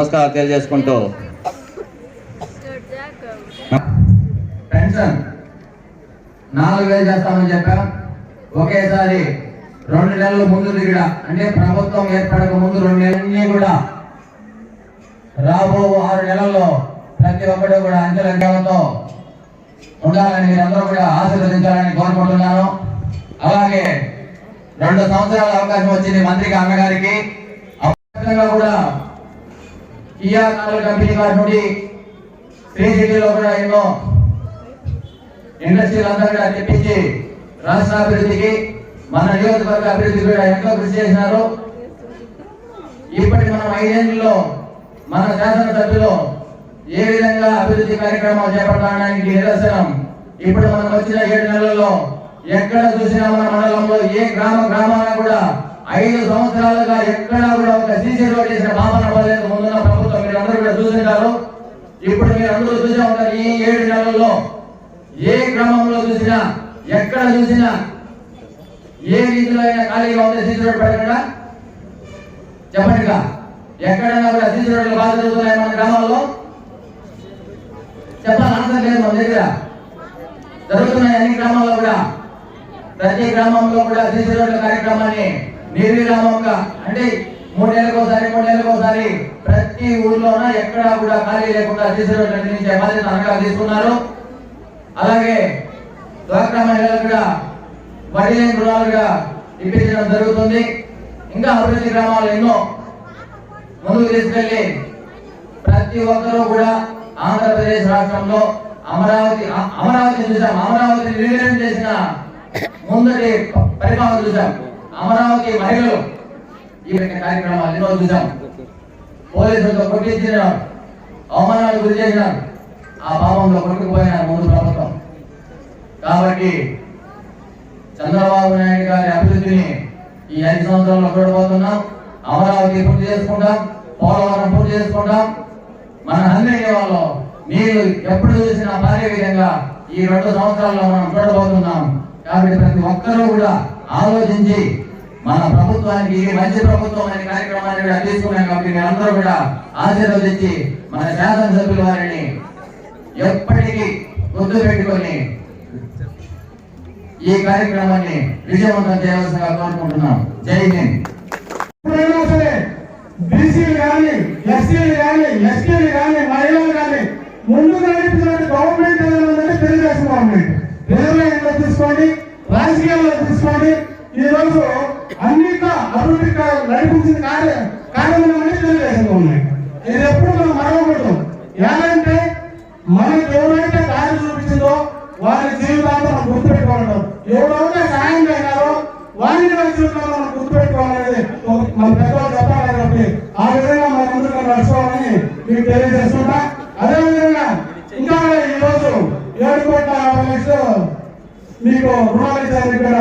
నమస్కారం తెలియజేసుకుంటూ. పెన్షన్ నాలుగు వేలు చేస్తామని చెప్పాం. ఒకేసారి రెండు నెలల ముందు దిగడా అంటే ప్రభుత్వం ఏర్పడక ముందు రెండు నెలలన్నీ కూడా రాబో ఆరు నెలల్లో ప్రతి ఒక్కరు కూడా అంచెలంకెలతో ఉండాలని మీరందరూ కూడా ఆశీర్వదించాలని కోరుకుంటున్నాను. అలాగే రెండు సంవత్సరాల అవకాశం వచ్చింది మంత్రికి అన్నగారికి కూడా కియా కార్ కంపెనీ వారి నుండి శ్రీ సిటీలో కూడా ఎన్నో ఇండస్ట్రీలు కూడా తెప్పించి రాష్ట్ర అభివృద్ధికి మన నియోజకవర్గ అభివృద్ధికి కూడా ఎంతో కృషి చేసినారు. ఇప్పటి మనం ఐదేళ్ళలో మన శాసనసభ్యులు ఏ విధంగా అభివృద్ధి కార్యక్రమాలు చేపట్టడానికి నిదర్శనం ఇప్పుడు మనం వచ్చిన ఏడు నెలల్లో ఎక్కడ చూసినా మన మండలంలో ఏ గ్రామ గ్రామాన కూడా ఐదు సంవత్సరాలుగా ఎక్కడా కూడా ఒక సీసీ రోడ్ చేసిన భావన పడలేదు. ముందున్న ప్రభుత్వం అందరూ కూడా చూసింటారు ఇప్పుడు మీరు అందరూ చూసే ఉంటారు ఈ ఏడు నెలల్లో. ఏ గ్రామంలో చూసినా ఎక్కడ చూసినా ఏ రీతిలో అయినా ఖాళీగా ఉంటే సీసీ రోడ్ పెట్టకుండా చెప్పండిగా ఎక్కడైనా కూడా సీసీ రోడ్లు బాగా జరుగుతున్నాయి మన గ్రామాల్లో? చెప్పాలి ఆన్సర్ లేదు మన దగ్గర. జరుగుతున్నాయి అన్ని గ్రామాల్లో కూడా. ప్రతి గ్రామంలో కూడా సీసీ రోడ్ల కార్యక్రమాన్ని నిర్విరామంగా అంటే మూడేళ్ళకి ఒకసారి మూడేళ్ళకి ఒకసారి ప్రతి ఊర్లోన ఎక్కడా కూడా ఖాళీ లేకుండా సీసీ రోడ్లు బాధ్యత అనగా తీసుకున్నారు. అలాగే డ్వాక్రా మహిళలు కూడా వడ్డీ గృహాలుగా ఇప్పించడం జరుగుతుంది. ఇంకా అభివృద్ధి గ్రామాలు ఎన్నో ముందుకు తీసుకెళ్ళి ప్రతి ఒక్కరూ కూడా ఆంధ్రప్రదేశ్ రాష్ట్రంలో అమరావతి అమరావతి చూసాం అమరావతి నిర్ణయం చేసిన ముందటి ప- పరిపాలన చూసాం అమరావతి మహిళలు ఈ కార్యక్రమాలు ఎన్నో చూసాం పోలీసులతో కొట్టించిన అవమానాలు గురి చేసినారు ఆ పాపంలో కొట్టుకుపోయినారు ముందు ప్రభుత్వం. కాబట్టి చంద్రబాబు నాయుడు గారి అభివృద్ధిని ఈ ఐదు సంవత్సరాల్లో చూడబోతున్నాం అమరావతి పూర్తి చేసుకుంటాం. పోలవరం పూర్తి చేసుకుంటాం. మన హంద్రీ వాళ్ళు మీరు ఎప్పుడు చూసినా భారీ విధంగా ఈ రెండు సంవత్సరాల్లో మనం చూడబోతున్నాం కాబట్టి ప్రతి ఒక్కరూ కూడా ఆలోచించి మన ప్రభుత్వానికి ఇది మంచి ప్రభుత్వం అనే కార్యక్రమాన్ని కూడా తీసుకున్నాం కాబట్టి అందరూ కూడా ఆశీర్వదించి మన శాసనసభ్యుల వారిని ఎప్పటికీ గుర్తు పెట్టుకొని ఈ కార్యక్రమాన్ని విజయవంతం చేయవలసిందిగా కోరుకుంటున్నాం. జై హింద్. బీసీలు కానీ ఎస్సీలు కానీ ఎస్టీలు కానీ మహిళలు కానీ ముందుకు నడిపించిన గవర్నమెంట్ ఏదైనా తెలుగుదేశం గవర్నమెంట్. రిజర్వేషన్లో తీసుకోండి రాజకీయాల్లో తీసుకోండి ఈరోజు రోజు అభివృద్ధి నడిపించిన కార్య కార్యక్రమం అంటే తెలుగుదేశం గవర్నమెంట్ ఇది ఎప్పుడు మనం మరవకూడదు. ఎలాంటే మనకి ఎవరైతే దారి చూపించిందో వారి జీవితాంతం మనం గుర్తుపెట్టుకోవడం ఎవరైతే సాయం చేశారో వారిని మన జీవితంలో మనం గుర్తుపెట్టుకోవాలనేది మన పెద్దవాళ్ళు చెప్పాలి కాబట్టి ఆ విధంగా మన ముందుకు నడుచుకోవాలని మీకు తెలియజేస్తున్నా అదేవిధంగా ఇంకా ఈరోజు ఏడు కోట్ల యాభై లక్షలు మీకు రుణాలు ఇచ్చారు ఇక్కడ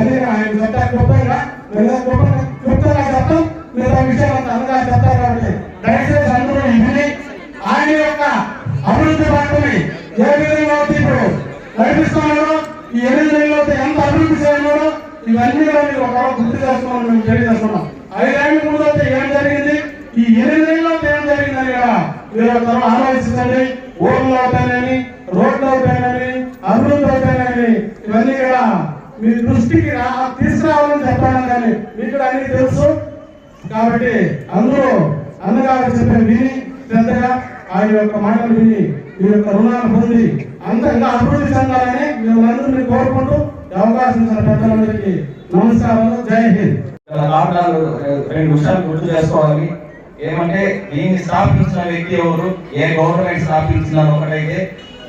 అవన్నీ ఆయన చట్టానికి క్లుప్తంగా లేదా క్లుప్తంగా క్లుప్తంగా చెప్తాం లేదా విషయాలు అనగా చెప్తారు కాబట్టి. దయచేసి అందరూ ఇది ఆయన యొక్క అభివృద్ధి పట్టుని ఏ విధంగా అవుతుంది ఇప్పుడు? నడిపిస్తున్నారో. ఈ ఎనిమిది నెలలతో ఎంత అభివృద్ధి చేయన్నారో ఇవన్నీ కూడా మీరు ఒక గుర్తు చేస్తున్నాం మేము తెలియజేస్తున్నాం. ఐదేళ్ళ ముందు అయితే ఏం జరిగింది? ఈ ఎనిమిది నెలలతో ఏం జరిగిందని కూడా మీరు ఒకసారి ఆలోచించండి. ఊర్లో అవుతాయని రోడ్లు అవుతాయని అభివృద్ధి అవుతాయని ఇవన్నీ కూడా మీ దృష్టికి తీసుకురావాలని చెప్పాను కానీ మీకు అన్ని తెలుసు. కాబట్టి అందరూ అన్నగారు చెప్పిన విని శ్రద్ధగా ఆయన యొక్క మాటలు విని ఈ యొక్క రుణాలు పొంది అంతంగా అభివృద్ధి చెందాలని మేము అందరినీ కోరుకుంటూ అవకాశం ఇచ్చిన పెద్దలందరికీ నమస్కారాలు జై హింద్. కారణాలు రెండు విషయాలు గుర్తు చేసుకోవాలి. ఏమంటే దీన్ని స్థాపించిన వ్యక్తి ఎవరు? ఏ గవర్నమెంట్ స్థాపించిన ఒకటైతే.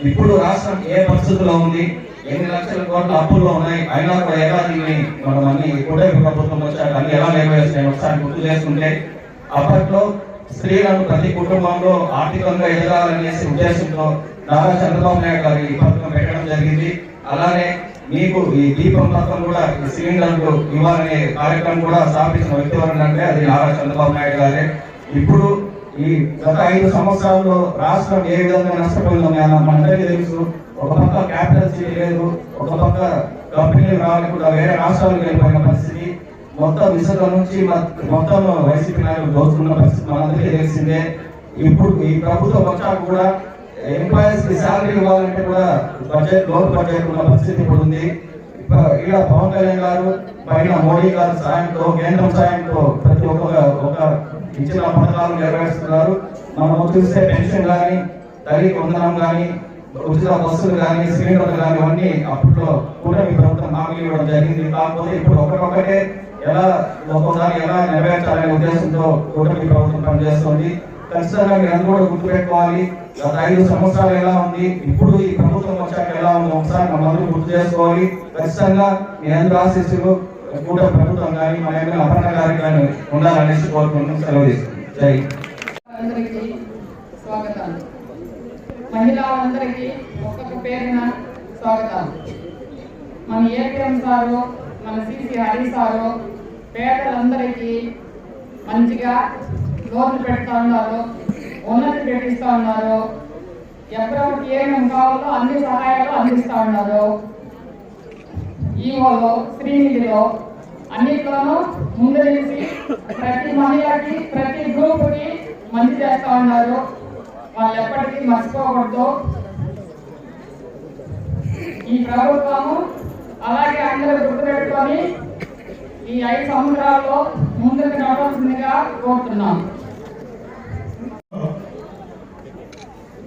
ఇప్పుడు రాష్ట్రం ఏ పరిస్థితుల్లో ఉంది? ఎన్ని లక్షల కోట్ల అప్పుల్లో ఉన్నాయి. అయినా కూడా ఎలా దీన్ని మనం అన్ని కూటమి ప్రభుత్వం వచ్చాక అన్ని ఎలా నెరవేర్చాయి ఒకసారి గుర్తు చేసుకుంటే అప్పట్లో స్త్రీలను ప్రతి కుటుంబంలో ఆర్థికంగా ఎదగాలనేసి ఉద్దేశంతో నారా చంద్రబాబు నాయుడు గారు ఈ పథకం పెట్టడం జరిగింది. అలానే మీకు ఈ దీపం పథకం కూడా ఈ సిలిండర్లు ఇవ్వాలనే కార్యక్రమం కూడా స్థాపించిన వ్యక్తి ఎవరంటే అది నారా చంద్రబాబు నాయుడు గారే. ఇప్పుడు ఈ గత ఐదు సంవత్సరాల్లో రాష్ట్రం ఏ విధంగా నష్టపోయిందో మన- మనందరికీ తెలుసు. ఒక పక్క క్యాపిటల్ సిటీ లేదు ఒక పక్క కంపెనీలు రావాలి కూడా వేరే రాష్ట్రాలకు వెళ్ళిపోయిన పరిస్థితి. మొత్తం ఇసుక నుంచి మొత్తం వైసీపీ నాయకులు దోచుకున్న పరిస్థితి మనందరికీ తెలిసిందే. ఇప్పుడు ఈ ప్రభుత్వం వచ్చాక కూడా ఎంప్లాయీస్కి శాలరీ ఇవ్వాలంటే కూడా బడ్జెట్ లోన్ బడ్జెట్ ఉన్న పరిస్థితి ఇప్పుడు ఉంది. ఇప్పుడు ఇక్కడ పవన్ కళ్యాణ్ గారు పైన మోడీ గారు సాయంతో కేంద్రం సాయంతో ప్రతి ఒక్క ఒక ఇచ్చిన పథకాలు నెరవేరుస్తున్నారు. మనం చూస్తే పెన్షన్ కానీ తల్లి కొందనం కానీ ఉచిత బస్సులు కానీ సిలిండర్లు కానీ అవన్నీ అప్పట్లో కూటమి ప్రభుత్వం హామీలు ఇవ్వడం జరిగింది. కాకపోతే ఇప్పుడు ఒక్కొక్కటే ఎలా ఒక్కొక్కదాన్ని ఎలా నెరవేర్చాలనే ఉద్దేశంతో కూటమి ప్రభుత్వం పనిచేస్తుంది. ఖచ్చితంగా మీరు అందరూ కూడా గుర్తుపెట్టుకోవాలి. గత ఐదు సంవత్సరాలు ఎలా ఉంది? ఇప్పుడు ఈ ప్రభుత్వం వచ్చాక ఎలా ఉంది? ఒకసారి మనందరూ గుర్తు చేసుకోవాలి. ఖచ్చితంగా నేను అందరూ ఆశీస్సులు కూటమి ప్రభుత్వం కానీ మన ఎమ్మెల్యే అపర్ణ గారికి కానీ ఉండాలనేసి కోరుకుంటున్నాం. సెలవు తీసుకుంటాం జై అందరికీ స్వాగతం మహిళలందరికీ ఒక్కొక్క పేరున స్వాగతం మన ఏపీఎం సారు మన సిసి హరి సారు పేదలందరికీ మంచిగా లోన్లు పెడతా ఉన్నారు ఉన్నతి పెట్టిస్తూ ఉన్నారు ఎవరెవరికి ఏమేమి కావాలో అన్ని సహాయాలు అందిస్తూ ఉన్నారు. ఈవోలో శ్రీనిధిలో అన్నిట్లోనూ ముందు ప్రతి మహిళకి ప్రతి గ్రూప్కి మంచి చేస్తూ ఉన్నారు. వాళ్ళు ఎప్పటికీ మర్చిపోకూడదు. ఈ ప్రభుత్వము అలాగే అందరూ గుర్తుపెట్టుకొని ఈ ఐదు సంవత్సరాల్లో ముందుకు నడవలసిందిగా కోరుతున్నాం.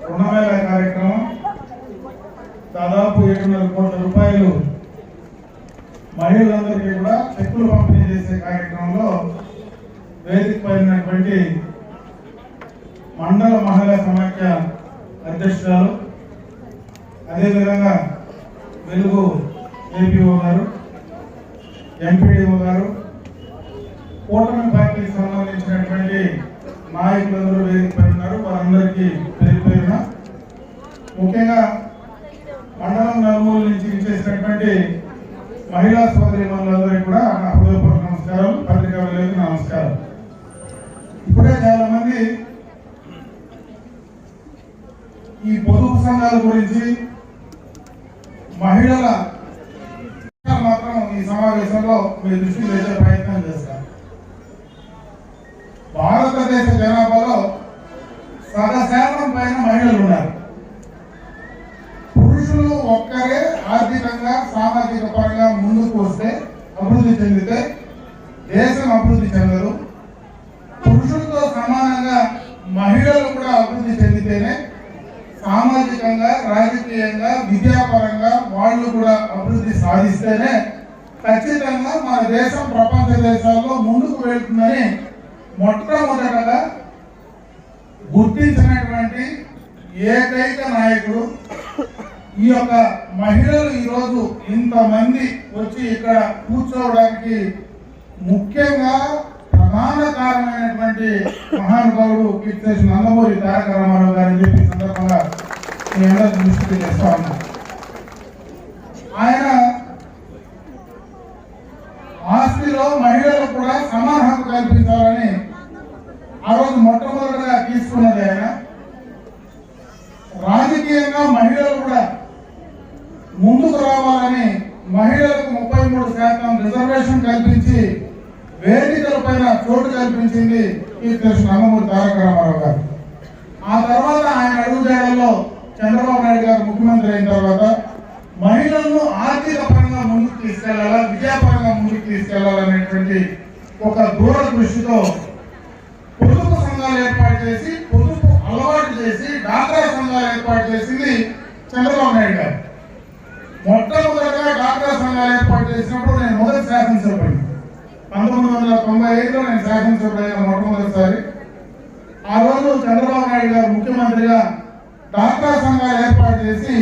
రుణమేళ కార్యక్రమం దాదాపు ఏడున్నర కోట్ల రూపాయలు మహిళలందరికీ కూడా చెక్కులు పంపిణీ చేసే కార్యక్రమంలో వేదిక పైనటువంటి మండల మహిళా సమాఖ్య అధ్యక్షురాలు అదేవిధంగా వెలుగు ఏపీఓ గారు ఎంపీడీఓ గారు కూటమి పార్టీకి సంబంధించినటువంటి నాయకులందరూ వేదికపై ఉన్నారు. వారందరికీ పేరు పేరున ముఖ్యంగా మండలం నలుమూల నుంచి ఇచ్చేసినటువంటి మహిళా సోదరి మనులందరికీ కూడా నా హృదయపూర్వక నమస్కారం. పథకాల గురించి మహిళల మాత్రం ఈ సమావేశంలో మీరు దృష్టి తెచ్చే ప్రయత్నం చేస్తారు. భారతదేశ జనాభాలో సగ శాతం పైన మహిళలు ఉన్నారు. పురుషులు ఒక్కరే ఆర్థికంగా సామాజిక పరంగా ముందుకు వస్తే అభివృద్ధి చెందితే దేశం అభివృద్ధి చెందదు పురుషులతో సమానంగా మహిళలు కూడా అభివృద్ధి చెందితేనే సామాజికంగా రాజకీయంగా విద్యాపరంగా వాళ్ళు కూడా అభివృద్ధి సాధిస్తేనే ఖచ్చితంగా మన దేశం ప్రపంచ దేశాల్లో ముందుకు వెళ్తుందని మొట్టమొదటగా గుర్తించినటువంటి ఏకైక నాయకుడు ఈ యొక్క మహిళలు ఈరోజు ఇంతమంది వచ్చి ఇక్కడ కూర్చోవడానికి ముఖ్యంగా ప్రధాన కారణమైనటువంటి మహానుభావుడు కీర్తిశేషు నందమూరి తారక రామారావు గారని చెప్పి సందర్భంగా నేను దృష్టికి తెస్తా ఆయన ఆస్తిలో మహిళలకు కూడా సమాన హక్కు కల్పించాలని ఆ రోజు మొట్టమొదటిగా తీసుకున్నది ఆయన. రాజకీయంగా మహిళలు కూడా ముందుకు రావాలని మహిళలకు ముప్పై మూడు శాతం రిజర్వేషన్ కల్పించి వేదికల పైన చోటు కల్పించింది ఈ కృష్ణ నందమూరి తారక రామారావు గారు. ఆ తర్వాత ఆయన అడుగుజాడల్లో చంద్రబాబు నాయుడు గారు ముఖ్యమంత్రి అయిన తర్వాత మహిళలను ఆర్థిక పరంగా ముందుకు తీసుకెళ్ళాలా విద్యాపరంగా ముందుకు తీసుకెళ్ళాలనేటువంటి ఒక దూరదృష్టితో పొదుపు సంఘాలు ఏర్పాటు చేసి పొదుపు అలవాటు చేసి డాక్రా సంఘాలు ఏర్పాటు చేసింది చంద్రబాబు నాయుడు గారు. మొట్టమొదటిగా డాక్రా సంఘాలు ఏర్పాటు చేసినప్పుడు నేను మొదటి శాసనసభ్యుడు పంతొమ్మిది వందల తొంభై ఐదులో నేను శాసనసభ్యుడైన మొట్టమొదటిసారి. ఆ రోజు చంద్రబాబు నాయుడు గారు ముఖ్యమంత్రిగా డాక్రా సంఘాలు ఏర్పాటు చేసి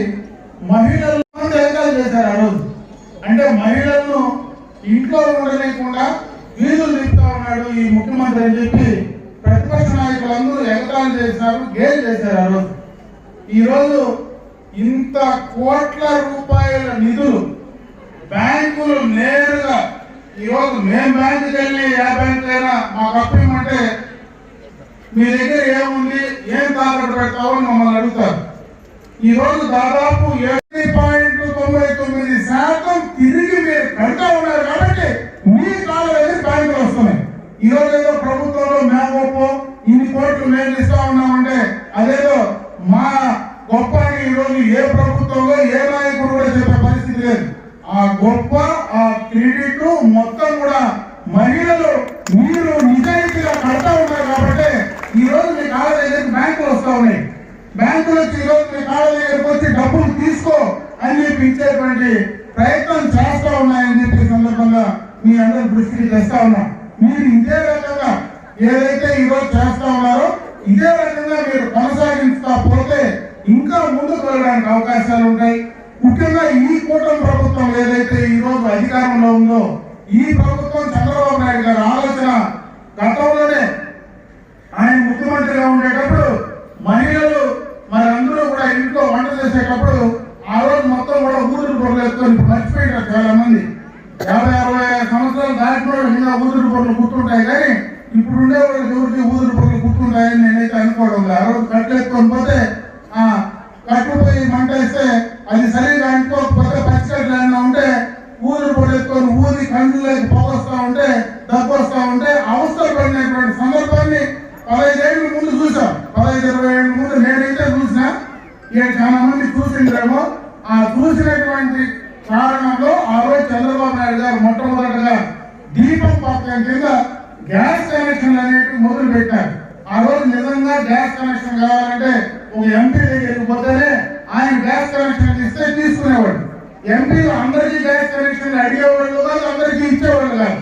మహిళలు ఏర్పాటు చేశారు ఆ రోజు. అంటే మహిళలను ఇంట్లో ఉండలేకుండా వీధులు తిప్పుతా ఉన్నాడు ఈ ముఖ్యమంత్రి అని చెప్పి ప్రతిపక్ష నాయకులందరూ ఎగతాళి చేశారు గేర్ చేశారు ఆ రోజు. ఈరోజు ఇంత కోట్ల రూపాయల నిధులు బ్యాంకులు నేరుగా ఈ రోజు మేం బ్యాంకుకి వెళ్ళి ఏ బ్యాంక్ అయినా మాకు అప్పమంటే మీ దగ్గర ఏముంది ఏం తాకట్టు పెడతావు అని మమ్మల్ని అడుగుతారు. ఈరోజు రోజు దాదాపు ఏడు పాయింట్ తొంభై తొమ్మిది శాతం తిరిగి మీరు కడతా ఉన్నారు కాబట్టి మీ కాలం వెళ్ళి ఈరోజు ఏదో ప్రభుత్వంలో మేము గొప్ప ఇన్ని కోట్లు మేము ఇస్తా ఉన్నామంటే అదేదో మా గొప్ప అని ఈ రోజు ఏ ప్రభుత్వంలో ఏ నాయకుడు కూడా చెప్పే పరిస్థితి లేదు. ఆ గొప్ప ఆ క్రెడిట్ మొత్తం కూడా మహిళలు మీరు నిజాయితీగా కడతా ఉన్నారు కాబట్టి ఈ రోజు మీ కాళ్ళ దగ్గరికి బ్యాంకులు వస్తా ఉన్నాయి. బ్యాంకులు వచ్చి ఈ రోజు మీ కాళ్ళ దగ్గరికి వచ్చి డబ్బులు తీసుకో అని చెప్పి ఇచ్చేటువంటి ప్రయత్నం చేస్తా ఉన్నాయని చెప్పి సందర్భంగా మీ అందరి దృష్టికి తెస్తా ఉన్నాం. మీరు ఇదే రకంగా ఏదైతే ఈ రోజు చేస్తా ఉన్నారో ఇదే రకంగా మీరు కొనసాగిస్తా పోతే ఇంకా ముందుకు వెళ్ళడానికి అవకాశాలు ఉంటాయి. ముఖ్యంగా ఈ కూటమి ప్రభుత్వం ఏదైతే ఈ రోజు అధికారంలో ఉందో ఈ ప్రభుత్వం చంద్రబాబు నాయుడు గారి ఆలోచన గతంలోనే ఆయన ముఖ్యమంత్రిగా ఉండేటప్పుడు మహిళలు మరి అందరూ కూడా ఇంట్లో వంట చేసేటప్పుడు ఆ రోజు మొత్తం కూడా ఊదురు పొరలు ఎత్తుకొని ఇప్పుడు మర్చిపోయారు చాలా మంది యాభై అరవై సంవత్సరాలు దాటిన వాళ్ళు ఇంకా ఊదురు పొరలు గుర్తుంటాయి కానీ ఇప్పుడు ఉండే వాళ్ళకి ఎవరికి ఊదురు పొరలు అని నేనైతే అనుకోవడం లేదు ఆ రోజు కట్లు ఎత్తుకొని పోతే ఆ కట్టుపోయి మంట వేస్తే అది సరిగా అనుకోకపోతే పచ్చికట్లు ఏమైనా ఉంటే ఊరు పొరలు ఊరి కండ్లకి పోగొస్తా ఉంటే దగ్గొస్తా ఉంటే అవసరం పడినటువంటి సందర్భాన్ని పదహైదేళ్ళ ముందు చూసాం పదహైదు ఇరవై ఏళ్ళ ముందు నేనైతే చూసిన ఇక చాలా మంది చూసిండ్రేమో ఆ చూసినటువంటి కారణంలో ఆ రోజు చంద్రబాబు నాయుడు గారు మొట్టమొదటగా దీపం పథకం కింద గ్యాస్ కనెక్షన్ అనేవి మొదలు పెట్టారు ఆ రోజు నిజంగా గ్యాస్ కనెక్షన్ కావాలంటే ఒక ఎంపీ దగ్గరికి పోతేనే ఆయన గ్యాస్ కనెక్షన్ ఇస్తే తీసుకునేవాడు. ఎంపీలు అందరికీ గ్యాస్ కనెక్షన్ అడిగేవాళ్ళు కాదు అందరికీ ఇచ్చేవాళ్ళు కాదు.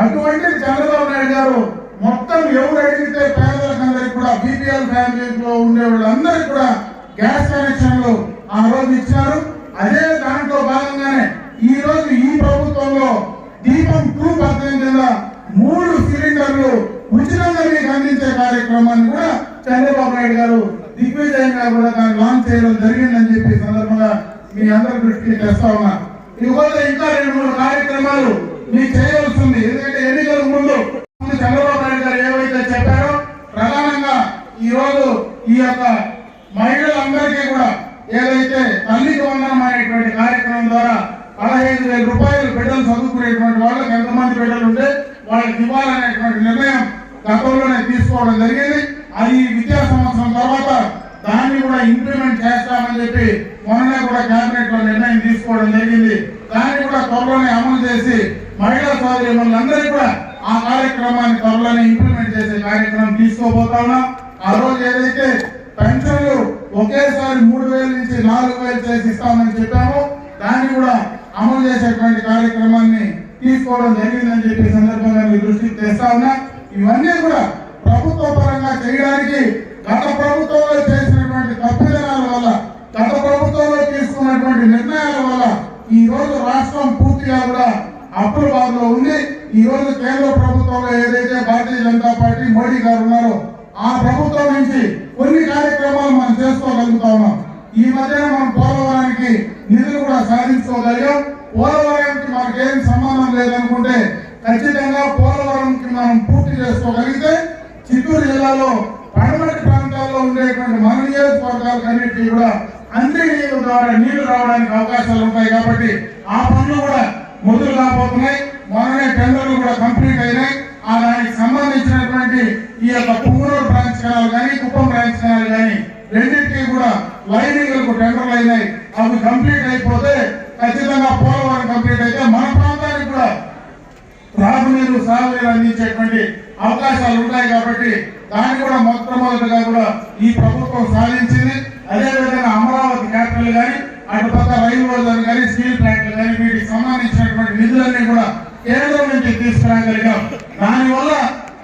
అటువంటి చంద్రబాబు నాయుడు గారు మొత్తం ఎవరు అడిగితే పేదలకు అందరికి కూడా బీపీఎల్ ఫ్యామిలీలో ఉండే వాళ్ళందరికీ కూడా గ్యాస్ కనెక్షన్లు ఆ రోజు ఇచ్చారు. అదే దాంట్లో భాగంగానే ఈ రోజు ఈ ప్రభుత్వంలో దీపం టూ పథకం కింద మూడు సిలిండర్లు ఉచితంగా కార్యక్రమాన్ని కూడా చంద్రబాబు నాయుడు గారు దిగ్విజయంగా కూడా దాన్ని లాంచ్ చేయడం జరిగిందని చెప్పి సందర్భంగా మీ అందరి దృష్టికి తెస్తా ఉన్నా. ఇవాళ ఇంకా రెండు మూడు కార్యక్రమాలు మీకు చేయవలసింది. ఎందుకంటే ఎన్నికల ముందు చంద్రబాబు నాయుడు గారు ఏవైతే చెప్పారో ప్రధానంగా ఈ రోజు ఈ యొక్క మహిళలందరికీ కూడా ఏదైతే తల్లికి వందనం అనేటువంటి కార్యక్రమం ద్వారా పదహైదు వేల రూపాయలు బిడ్డలు చదువుకునేటువంటి వాళ్ళకి ఎంతమంది బిడ్డలు ఉంటే వాళ్ళకి ఇవ్వాలనేటువంటి నిర్ణయం గతంలోనే తీసుకోవడం జరిగింది. అది ఈ విద్యా సంవత్సరం తర్వాత దాన్ని కూడా ఇంప్లిమెంట్ చేస్తామని చెప్పి మొన్ననే కూడా కేబినెట్లో నిర్ణయం తీసుకోవడం జరిగింది. దాన్ని కూడా త్వరలోనే అమలు చేసి మహిళా సోదరులందరికీ కూడా ఆ కార్యక్రమాన్ని త్వరలోనే ఇంప్లిమెంట్ చేసే కార్యక్రమం తీసుకోబోతా ఉన్నాం. ఆ రోజు ఏదైతే పెన్షన్లు ఒకేసారి మూడు వేల నుంచి నాలుగు వేలు చేసి ఇస్తామని చెప్పాము దాన్ని కూడా అమలు చేసేటువంటి కార్యక్రమాన్ని తీసుకోవడం జరిగిందని చెప్పి సందర్భంగా మీ దృష్టికి తెస్తా ఉన్నా. ఇవన్నీ కూడా ప్రభుత్వ పరంగా చేయడానికి గత ప్రభుత్వంలో చేసినటువంటి తప్పిదనాల వల్ల గత ప్రభుత్వంలో తీసుకున్నటువంటి నిర్ణయాల వల్ల ఈ రోజు రాష్ట్రం పూర్తిగా కూడా అప్పుల బాధలో ఉంది. ఈ రోజు కేంద్ర ప్రభుత్వంలో ఏదైతే భారతీయ జనతా పార్టీ మోడీ గారు ఉన్నారో ఆ ప్రభుత్వం నుంచి కొన్ని కార్యక్రమాలు మనం చేసుకోగలుగుతా ఉన్నాం. ఈ మధ్యన మనం పోలవరానికి నిధులు కూడా సాధించుకోగలిగాం. పోలవరానికి మనకేం సంబంధం లేదనుకుంటే ఖచ్చితంగా పోలవరంకి మనం పూర్తి చేసుకోగలిగితే చిత్తూరు జిల్లాలో పడమటి ప్రాంతాల్లో ఉండేటువంటి మన నియోజకవర్గాలన్నిటికీ కూడా అన్ని నీళ్ళ ద్వారా నీళ్ళు రావడానికి అవకాశాలు ఉంటాయి కాబట్టి ఆ పనులు కూడా మొదలు రాబోతున్నాయి. మొన్ననే టెండర్లు కూడా కంప్లీట్ అయినాయి. ఆ దానికి సంబంధించినటువంటి ఈ యొక్క పుంగనూరు బ్రాంచ్ కెనాల్ కానీ కుప్పం బ్రాంచ్ కెనాల్ కానీ రెండింటికి కూడా లైనింగ్లకు టెండర్లు అయినాయి. అవి కంప్లీట్ అయిపోతే ఖచ్చితంగా పోలవరం కంప్లీట్ అయితే మన ప్రాంతానికి కూడా త్రాగునీరు సాగునీరు అందించేటువంటి అవకాశాలు ఉంటాయి కాబట్టి దాన్ని కూడా మొట్టమొదటిగా కూడా ఈ ప్రభుత్వం సాధించింది. అదేవిధంగా అమరావతి క్యాపిటల్ కానీ అటు పక్క రైల్వే కానీ స్టీల్ ప్లాంట్లు కానీ వీటికి సంబంధించినటువంటి నిధులన్నీ కూడా కేంద్రం నుంచి తీసుకురాగలిగాం. దానివల్ల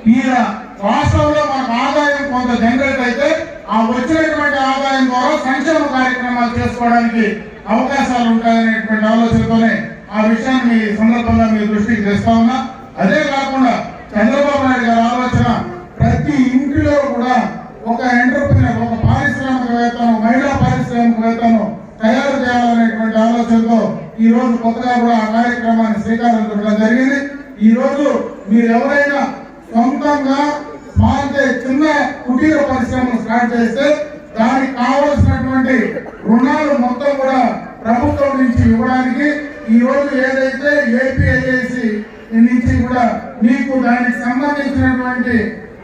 ఈ రాష్ట్రంలో మనకు ఆదాయం కొంత జనరేట్ అయితే ఆ వచ్చినటువంటి ఆదాయం ద్వారా సంక్షేమ కార్యక్రమాలు చేసుకోవడానికి అవకాశాలు ఉంటాయనేటువంటి ఆలోచనతోనే ఆ విషయాన్ని సందర్భంగా మీ దృష్టికి తెస్తా ఉన్నా అదే కాకుండా చంద్రబాబు నాయుడు గారి ఆలోచన ప్రతి ఇంటిలో కూడా ఒక ఎంటర్ప్రీనర్ ఒక పారిశ్రామికవేత్తను మహిళా పారిశ్రామికవేత్తను తయారు చేయాలనేటువంటి ఆలోచనతో ఈ రోజు కొత్తగా కూడా ఆ కార్యక్రమాన్ని శ్రీకారం చుట్టడం జరిగింది. ఈ రోజు మీరు ఎవరైనా సొంతంగా మాకే చిన్న కుటీర పరిశ్రమను స్టార్ట్ చేస్తే దానికి కావలసినటువంటి రుణాలు మొత్తం కూడా ప్రభుత్వం నుంచి ఇవ్వడానికి ఈ రోజు ఏదైతే ఏపీఐఏసి నుంచి కూడా మీకు దానికి సంబంధించినటువంటి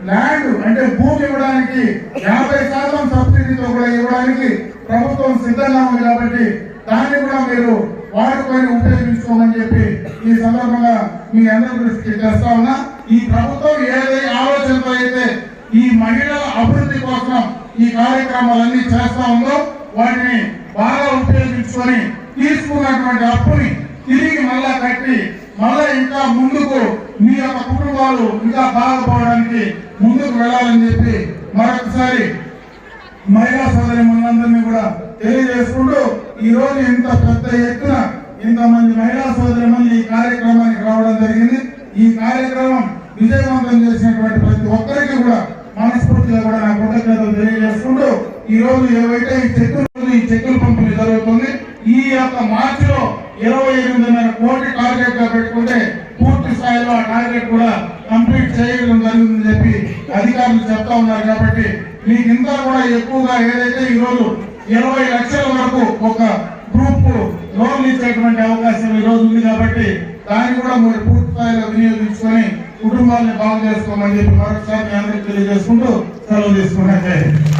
ల్యాండ్ అంటే భూమి ఇవ్వడానికి యాభై శాతం సబ్సిడీతో కూడా ఇవ్వడానికి ప్రభుత్వం సిద్ధంగా ఉంది కాబట్టి దాన్ని కూడా మీరు వాడుకొని ఉపయోగించుకోమని చెప్పి ఈ సందర్భంగా మీ అందరి దృష్టికి తెస్తా ఉన్నా. ఈ ప్రభుత్వం ఏదై ఆలోచనతో అయితే ఈ మహిళల అభివృద్ధి కోసం ఈ కార్యక్రమాలన్నీ చేస్తా ఉందో వాటిని బాగా ఉపయోగించుకొని తీసుకున్నటువంటి అప్పుని తిరిగి మళ్ళా కట్టి మళ్ళా ఇంకా ముందుకు మీ యొక్క కుటుంబాలు ఇంకా బాగుపోవడానికి ముందుకు వెళ్ళాలని చెప్పి మరొకసారి మహిళా సోదరి మనందరినీ కూడా తెలియజేసుకుంటూ ఈ రోజు ఇంత పెద్ద ఎత్తున ఇంతమంది మహిళా సోదరి మంది ఈ కార్యక్రమానికి రావడం జరిగింది. ఈ కార్యక్రమం విజయవంతం చేసినటువంటి ప్రతి ఒక్కరికి కూడా మనస్ఫూర్తిగా కూడా నా కృతజ్ఞతలు తెలియజేసుకుంటూ ఈ రోజు ఏవైతే ఈ చెక్కులు ఈ చెక్కుల పంపిణీ జరుగుతుంది. ఈ యొక్క మార్చిలో ఇరవై ఎనిమిదిన్నర కోటి టార్గెట్గా పెట్టుకుంటే పూర్తి స్థాయిలో ఆ టార్గెట్ కూడా కంప్లీట్ చేయడం జరిగిందని చెప్పి అధికారులు చెప్తా ఉన్నారు కాబట్టి మీకు ఇంకా కూడా ఎక్కువగా ఏదైతే ఈ రోజు ఇరవై లక్షల వరకు ఒక గ్రూప్ లోన్లు ఇచ్చేటువంటి అవకాశం ఈ రోజు ఉంది కాబట్టి దాన్ని కూడా మీరు పూర్తి స్థాయిలో వినియోగించుకొని కుటుంబాన్ని బాగు చేసుకోమని చెప్పి మరొకసారి మీ అందరికీ తెలియజేసుకుంటూ సెలవు తీసుకున్నాను